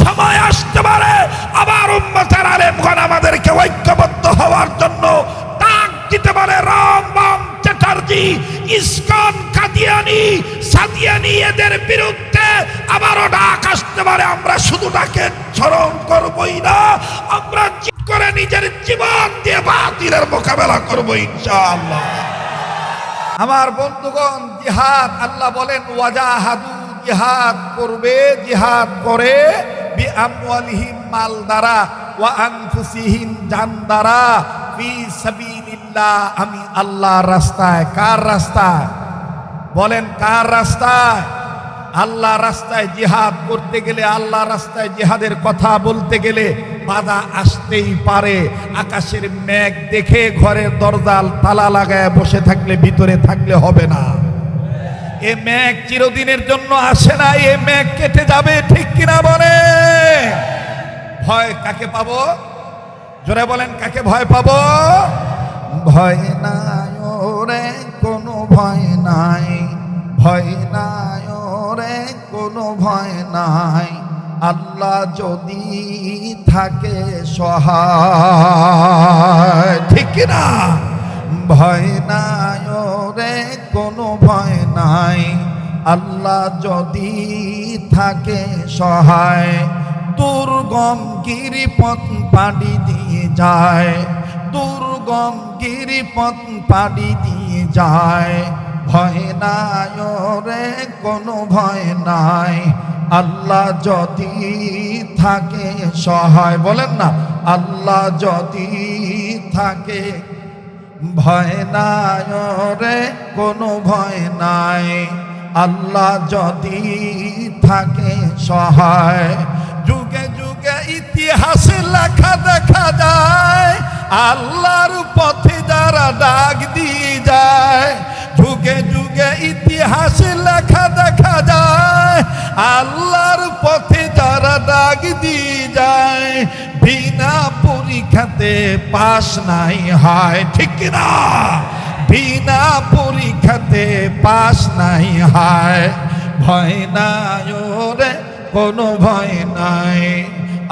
সময় আসতে পারে, আবার উম্মতের আলেমগণ আমাদেরকে ঐক্যবদ্ধ হওয়ার জন্য ডাক দিতে পারে, রাম বাম চ্যাটার্জি, ইসকন কাদিয়ানি, সাদিয়ানি এদের বিরুদ্ধে আবারও ডাক আসতে পারে, আমরা শুধু ডাকে স্মরণ করবই না, আমরা করে নিজের জীবন দিয়ে বাতিলের মোকাবেলা করব ইনশাআল্লাহ। আমার বন্ধুগণ, জিহাদ, আল্লাহ বলেন, ওয়াজাহাদু জিহাদ করবে, জিহাদ করে মাল দ্বারা ওয়া আনফুসিহিম জান দ্বারা আমি আল্লাহর রাস্তায়, কার রাস্তায়? বলেন, কার রাস্তায়? আল্লাহ রাস্তায় জিহাদ করতে গেলে আল্লাহ রাস্তায় জিহাদের কথা বলতে গেলে বাধা আসতেই পারে। আকাশের মেঘ দেখে ঘরের দরজাল তালা লাগায় বসে থাকলে, ভিতরে থাকলে হবে না। এ মেঘ চিরদিনের জন্য আসে না, এ মেঘ কেটে যাবে, ঠিক কিনা বলে? ভয় কাকে পাবো? জোরে বলেন, কাকে ভয় পাবো? ভয় নাই ওরে, কোনো ভয় নাই। ভয় নাই ওরে, কোনো ভয় নাই। আল্লাহ যদি থাকে সহায়, ঠিক না ভয় নাই ওরে কোনো ভয় নাই। আল্লাহ যদি থাকে সহায়, দুর্গম গিরিপথ পাড়ি দিয়ে যায়। দুর্গম গিরিপথ পাড়ি দিয়ে যায়। ভয় নাই রে কোনো ভয় নাই। আল্লাহ যদি থাকে সহায়, বলেন না, আল্লাহ যদি থাকে ভয় নাই রে কোনো ভয় নাই। আল্লাহ যদি থাকে সহায়। যুগে যুগে ইতিহাসে লেখা দেখা যায়, আল্লাহর পথে যারা ডাক দিয়ে যায়, যুগে যুগে ইতিহাসে লেখা দেখা যায় আল্লাহর পরীক্ষাতে পাশ নাই হয়, ঠিক না বিনা পরীক্ষাতে পাশ নাই হয়। ভয় নাই ওরে, কোনো ভয় নাই।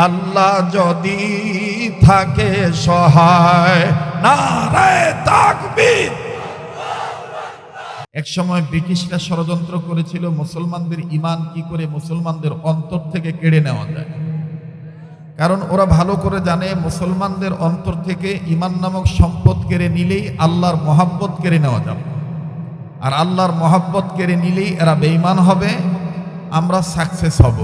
আল্লাহ যদি থাকে সহায়। না রে তাকবীর। এক সময় ব্রিটিশরা ষড়যন্ত্র করেছিল, মুসলমানদের ইমান কি করে মুসলমানদের অন্তর থেকে কেড়ে নেওয়া যায়? কারণ ওরা ভালো করে জানে, মুসলমানদের অন্তর থেকে ইমান নামক সম্পদ কেড়ে নিলেই আল্লাহর মহাব্বত কেড়ে নেওয়া যাবে। আর আল্লাহর মহাব্বত কেড়ে নিলেই এরা বেইমান হবে, আমরা সাকসেস হব।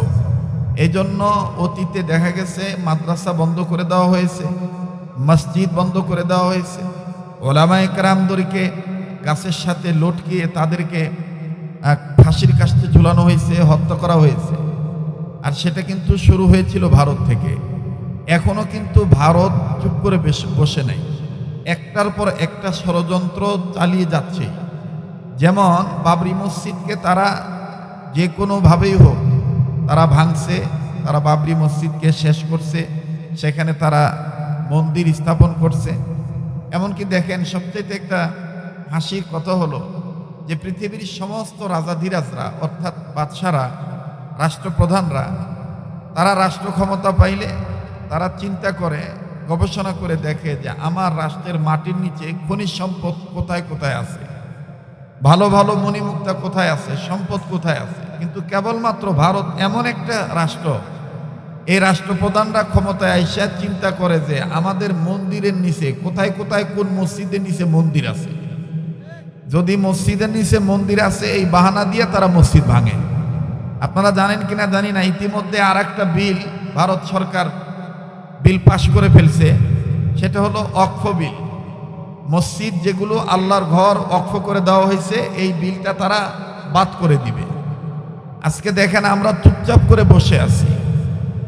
এই জন্য অতীতে দেখা গেছে, মাদ্রাসা বন্ধ করে দেওয়া হয়েছে, মসজিদ বন্ধ করে দেওয়া হয়েছে। ওলামায় কেরামদরিকে গাছের সাথে লটকিয়ে তাদেরকে ফাঁসির কাছে ঝুলানো হয়েছে, হত্যা করা হয়েছে। আর সেটা কিন্তু শুরু হয়েছিল ভারত থেকে। এখনও কিন্তু ভারত চুপ করে বসে নাই। একটার পর একটা ষড়যন্ত্র চালিয়ে যাচ্ছে। যেমন বাবরি মসজিদকে তারা যে কোনোভাবেই হোক, তারা ভাঙছে, তারা বাবরি মসজিদকে শেষ করছে, সেখানে তারা মন্দির স্থাপন করছে। এমনকি দেখেন সবচেয়ে একটা হাসির কথা হলো যে পৃথিবীর সমস্ত রাজাধিরাজরা, অর্থাৎ বাদশারা রাষ্ট্রপ্রধানরা, তারা রাষ্ট্র ক্ষমতা পাইলে তারা চিন্তা করে, গবেষণা করে দেখে যে আমার রাষ্ট্রের মাটির নিচে খনিজ সম্পদ কোথায় কোথায় আছে। ভালো ভালো মণিমুক্তা কোথায় আছে, সম্পদ কোথায় আছে? কিন্তু কেবলমাত্র ভারত এমন একটা রাষ্ট্র, এই রাষ্ট্রপ্রধানরা ক্ষমতায় আইসা চিন্তা করে যে আমাদের মন্দিরের নিচে, কোথায় কোথায় কোন মসজিদের নিচে মন্দির আছে? যদি মসজিদের নিচে মন্দির আছে, এই বাহানা দিয়ে তারা মসজিদ ভাঙে। আপনারা জানেন কিনা জানি না, ইতিমধ্যে আর একটা বিল ভারত সরকার বিল পাশ করে ফেলছে। সেটা হলো অক্ষ বিল। মসজিদ যেগুলো আল্লাহর ঘর অক্ষ করে দেওয়া হয়েছে, এই বিলটা তারা বাদ করে দিবে। আজকে দেখেন আমরা চুপচাপ করে বসে আছি।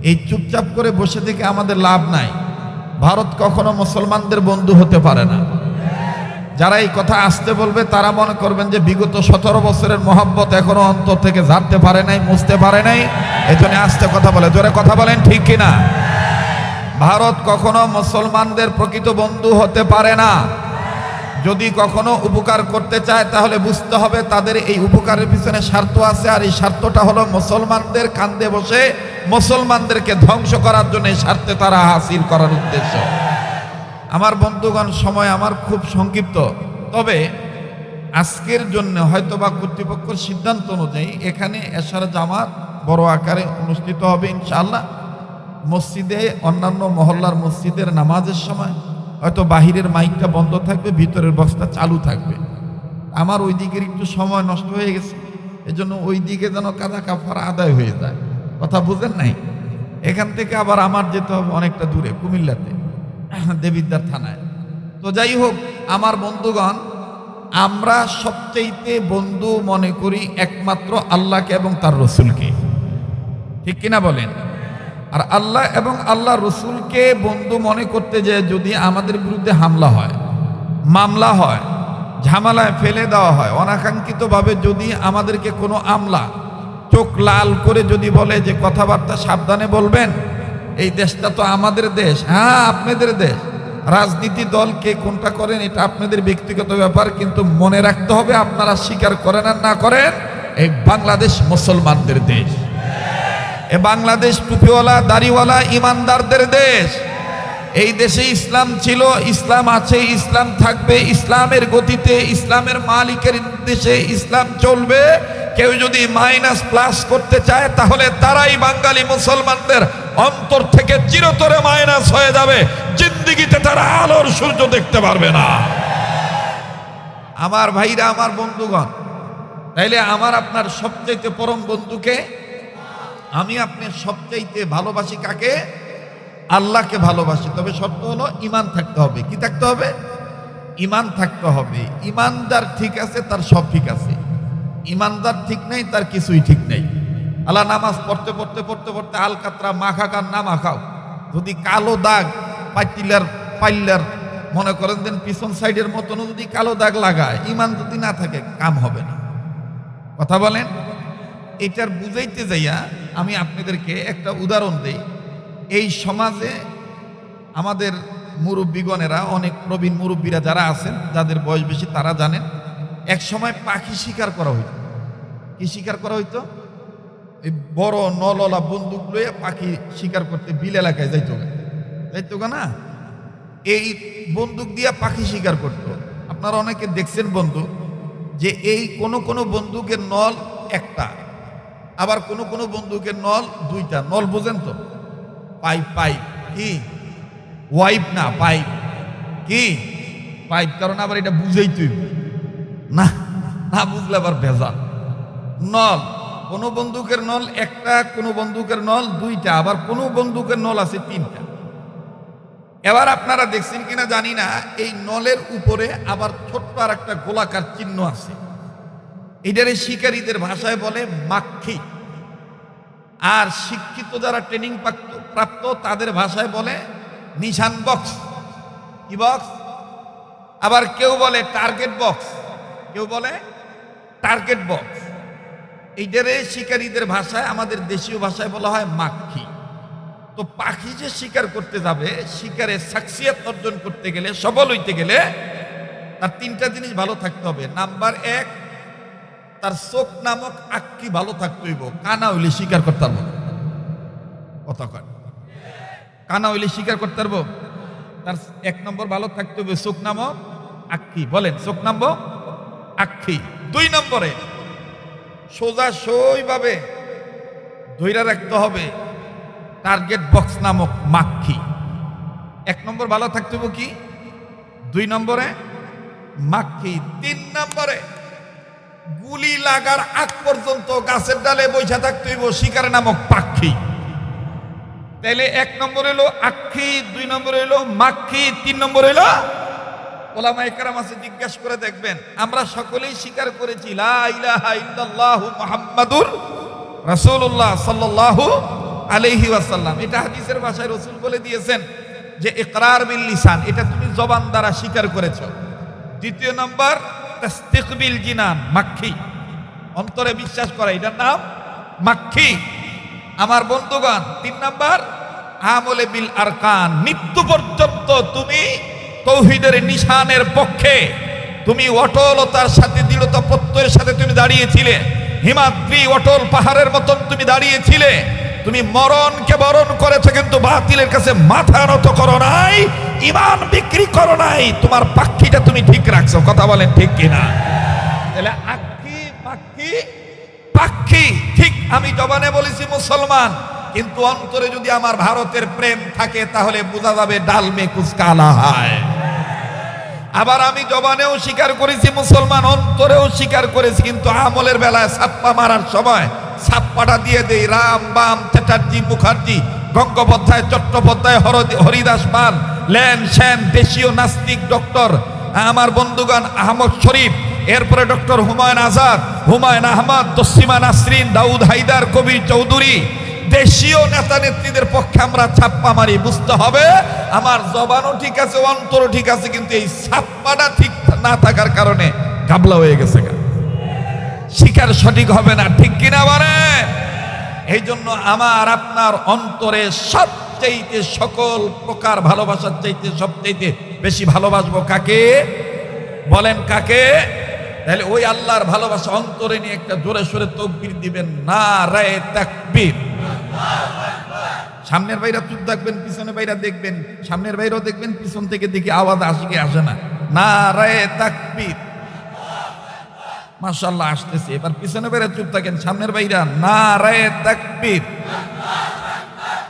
এই চুপচাপ করে বসে থেকে আমাদের লাভ নাই। ভারত কখনো মুসলমানদের বন্ধু হতে পারে না। যারা এই কথা আসতে বলবে, তারা মনে করবেন যে বিগত সতেরো বছরের মহব্বত এখনও অন্তর থেকে ঝাড়তে পারে নাই, মুছতে পারে নাই। জন্য আসতে কথা বলে। জোরে কথা বলেন, ঠিক কিনা? ভারত কখনো মুসলমানদের প্রকৃত বন্ধু হতে পারে না। যদি কখনো উপকার করতে চায়, তাহলে বুঝতে হবে তাদের এই উপকারের পিছনে স্বার্থ আছে, আর এই স্বার্থটা হলো মুসলমানদের কান্দে বসে মুসলমানদেরকে ধ্বংস করার জন্য এই স্বার্থে তারা হাসিল করার উদ্দেশ্য। আমার বন্ধুগণ, সময় আমার খুব সংক্ষিপ্ত। তবে আজকের জন্য হয়তো বা কর্তৃপক্ষের সিদ্ধান্ত অনুযায়ী এখানে এশার জামাত বড় আকারে অনুষ্ঠিত হবে ইনশাআল্লাহ। মসজিদে, অন্যান্য মহল্লার মসজিদের নামাজের সময় হয়তো বাহিরের মাইকটা বন্ধ থাকবে, ভিতরের বক্সটা চালু থাকবে। আমার ওই দিকের একটু সময় নষ্ট হয়ে গেছে, এজন্য ওই দিকে যেন কাদা কাফার আদায় হয়ে যায়। কথা বুঝেন নাই? এখান থেকে আবার আমার যেতে হবে অনেকটা দূরে, কুমিল্লাতে। দেবিদ্বার থানায়। তো যাই হোক, আমার বন্ধুগণ, আমরা সবচাইতে বন্ধু মনে করি একমাত্র আল্লাহকে এবং তার রসুলকে। ঠিক কিনা বলেন? আর আল্লাহ এবং আল্লাহ রসুলকে বন্ধু মনে করতে যে যদি আমাদের বিরুদ্ধে হামলা হয়, মামলা হয়, ঝামেলায় ফেলে দেওয়া হয়, অনাকাঙ্ক্ষিতভাবে যদি আমাদেরকে কোনো আমলা চোখ লাল করে যদি বলে যে কথাবার্তা সাবধানে বলবেন এই দেশটা তো আমাদের দেশ। হ্যাঁ আপনাদের দেশ। রাজনীতি দল কে কোনটা করেন, এটা আপনাদের ব্যক্তিগত ব্যাপার, কিন্তু মনে রাখতে হবে আপনারা স্বীকার করেন আর না করেন এই বাংলাদেশ মুসলমানদের দেশ। এ বাংলাদেশ টুপিওয়ালা, দাড়িওয়ালা, ইমানদারদের দেশ। এই দেশে ইসলাম ছিল, ইসলাম আছে, ইসলাম থাকবে, ইসলামের গতিতে, ইসলামের মালিকের দেশে ইসলাম চলবে। কেউ যদি মাইনাস প্লাস করতে চায়, তাহলে তারাই বাঙালি মুসলমানদের অন্তর থেকে চিরতরে মাইনাস হয়ে যাবে। জিন্দিগিতে তারা আলোর সূর্য দেখতে পারবে না। আমার ভাইরা, আমার বন্ধুগণ, তাইলে আমার আপনার সবচাইতে পরম বন্ধুকে, আমি আপনি সবচাইতে ভালোবাসি কাকে? আল্লাহকে ভালোবাসি। তবে শর্ত হলো ইমান থাকতে হবে। কি থাকতে হবে? ইমান থাকতে হবে। ইমানদার ঠিক আছে, তার সব ঠিক আছে। ইমানদার ঠিক নেই, তার কিছুই ঠিক নেই। আল্লাহ নামাজ পড়তে পড়তে পড়তে পড়তে আল কাতরা মাখা কান না মাখাও যদি কালো দাগ পাইটিলার পাইলার, মনে করেন দেন পিছন সাইডের মতন যদি কালো দাগ লাগায়, ইমান যদি না থাকে, কাম হবে না। কথা বলেন? এটার বুঝাইতে যাইয়া আমি আপনাদেরকে একটা উদাহরণ দেই। এই সমাজে আমাদের মুরব্বীগণেরা, অনেক প্রবীণ মুরব্বীরা যারা আছেন, যাদের বয়স বেশি তারা জানেন, এক সময় পাখি শিকার করা হইত। কি শিকার করা হইতো? এই বড় নললা বন্দুক লয়ে পাখি শিকার করতে বিল এলাকায় যাইতো। যাইতো না? এই বন্দুক দিয়া পাখি শিকার করতো। আপনারা অনেকে দেখছেন বন্ধু, যে এই কোন কোন বন্দুকের নল একটা, আবার কোন কোন বন্দুকের নল দুইটা। নল বোঝেন তো? পাইপ পাইপ, কি? ওয়াইপ না, পাইপ, কি? পাইপ, কারণ আবার এটা বুঝেই তুই না না বুঝলে আবার ভেজাল। নল কোন বন্দুকের নল একটা, কোন বন্দুকের নল দুইটা, আবার কোন বন্দুকের নল আছে তিনটা। এবার আপনারা দেখছেন কিনা জানি না, এই নলের উপরে আবার ছোট্ট আর একটা গোলাকার চিহ্ন আছে। এটারে শিকারীদের ভাষায় বলে মাক্ষী। আর শিক্ষিত যারা ট্রেনিং প্রাপ্ত তাদের ভাষায় বলে নিশান বক্স কি বক্স আবার কেউ বলে টার্গেট বক্স কেউ বলে টার্গেট বক্স এইটারে শিকারীদের ভাষায়, আমাদের দেশীয় ভাষায় বলা হয় মাক্ষী। তো পাখি যে শিকার করতে যাবে, শিকারে সাকসিয়াত অর্জন করতে গেলে, সবল হইতে গেলে তার তিনটা জিনিস ভালো থাকতে হবে। নাম্বার এক, তার চোখ নামক আক্কি ভালো থাকতে হইব। কানা হইলে শিকার করতে পারব। কথা কানা হইলে শিকার করতে পারব? তার এক নম্বর ভালো থাকতে হবে চোখ নামক আক্কি বলেন, চোখ নামব? আক্ষি দুই নম্বরে সোজা সইভাবে ধৈরা রাখতে হবে। টার্গেট বক্স নামক মাক্ষি এক নম্বর ভালো থাকতে হবে কি? দুই নম্বরে মাক্ষী তিন নম্বরে গুলি লাগার আগ পর্যন্ত গাছের ডালে বৈশা থাকতে হইব শিকার নামক পাক্ষি তাইলে এক নম্বর হলো আক্ষি দুই নম্বর হইল মাক্ষি তিন নম্বর হইল ওলামা একরাম আছে, জিজ্ঞেস করে দেখবেন, আমরা সকলেই স্বীকার করেছি, লা ইলাহা ইল্লাল্লাহু মুহাম্মাদুর রাসূলুল্লাহ সাল্লাল্লাহু আলাইহি ওয়াসাল্লাম। এটা হাদিসের ভাষায় রাসূল বলে দিয়েছেন যে, ইকরার বিল এটা তুমি জবান দ্বারা স্বীকার করেছ। দ্বিতীয় নম্বর তাসতিকবিল জিনান মাক্ষী অন্তরে বিশ্বাস করা, এটার নাম মাক্ষী আমার বন্ধুগণ, তিন নাম্বার, আমলে বিল আরকান, মৃত্যু পর্যন্ত তুমি তৌহিদের নিশানের পক্ষে তুমি অটলতার সাথে দৃঢ়তা প্রত্যয়ের সাথে তুমি দাঁড়িয়েছিলে। হিমাদ্রি অটল পাহাড়ের মতন তুমি দাঁড়িয়েছিলে। তুমি মরণকে বরণ করেছ, কিন্তু বাতিলের কাছে মাথা নত করো নাই, ইমান বিক্রি করো নাই, তোমার পাখিটা তুমি ঠিক রাখছো। কথা বলেন ঠিক কিনা? তাহলে আক্ষি পাক্ষি পাক্ষি ঠিক আমি জবানে বলেছি মুসলমান, কিন্তু অন্তরে যদি আমার ভারতের প্রেম থাকে, তাহলে বোঝা যাবে ডালমে কুচকালা হয়। আবার আমি জবানেও স্বীকার করেছি, মুসলমান অন্তরেও স্বীকার করেছি, কিন্তু আমলের বেলায় ছাপ্পা মারার সময় সাপ্পাটা দিয়ে দেই, রাম বাম চ্যাটার্জি মুখার্জি, গঙ্গোপাধ্যায়, চট্টোপাধ্যায়, হরদি- হরিদাস পাল, লেন সেন, দেশীয় নাস্তিক ডক্টর, আমার বন্ধুগণ আহমদ শরীফ, এরপরে ডক্টর হুমায়ুন আজাদ, হুমায়ুন আহমদ তসিমা নাসরিন, দাউদ হায়দার, কবির চৌধুরী দেশীয় নেতা নেত্রীদের পক্ষে আমরা ছাপ্পা মারি, বুঝতে হবে? আমার জবানও ঠিক আছে, অন্তরও ঠিক আছে, কিন্তু এই ছাপ্পাটা ঠিক না থাকার কারণে গাবলা হয়ে গেছে শিকার সঠিক হবে না, ঠিক কিনা বলে এই জন্য আমার, আপনার অন্তরে সবচাইতে সকল প্রকার ভালোবাসার চাইতে সবচাইতে বেশি ভালোবাসবো কাকে? বলেন কাকে? তাহলে ওই আল্লাহর ভালোবাসা অন্তরে নিয়ে একটা জোরে সোরে তকবির দিবেন, না রে তাকবীর। সামনের বাইরা চুপ থাকবেন, পিছনে বাইরা দেখবেন, সামনের বাইরেও দেখবেন, পিছন থেকে দেখি আওয়াজ আসে কি আসে না। না রে তাকবির। মাশাল্লাহ আসতেছে। এবার পিছনে বাইরে চুপ থাকেন, সামনের বাইরা না রে তাকবীর।